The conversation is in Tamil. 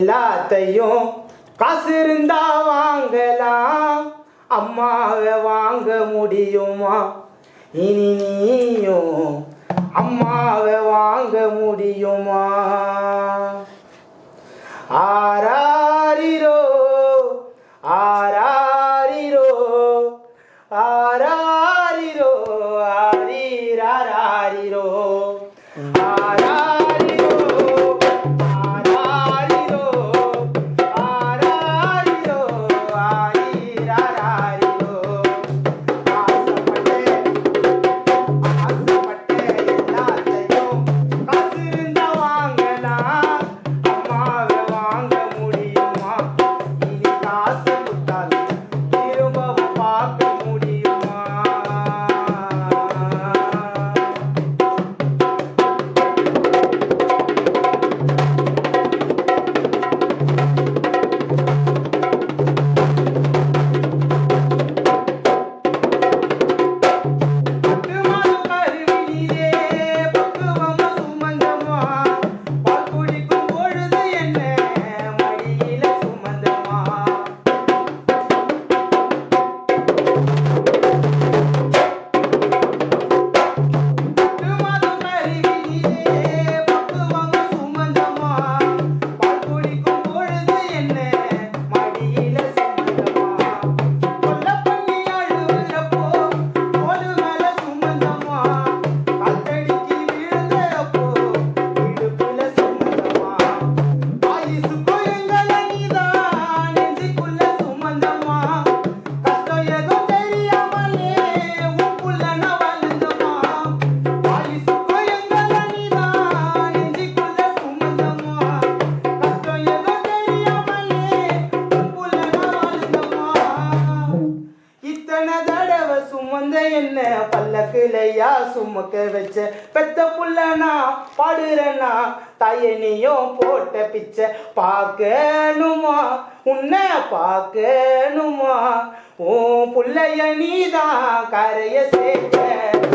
எல்லாத்தையும் காசு இருந்தா வாங்கலாம். அம்மாவை வாங்க முடியுமா? இனி நீயும் அம்மாவை வாங்க முடியுமா? ஆரா வந்த என்ன பல்லக்குலையா சுமக்க வச்ச? பெத்த புள்ளனா பாடுறனா? தயனியும் போட்ட பிச்சை பார்க்கணுமா? உன்னை பார்க்கணுமா? ஓ புள்ளைய நீதான் கரைய சேர்க்க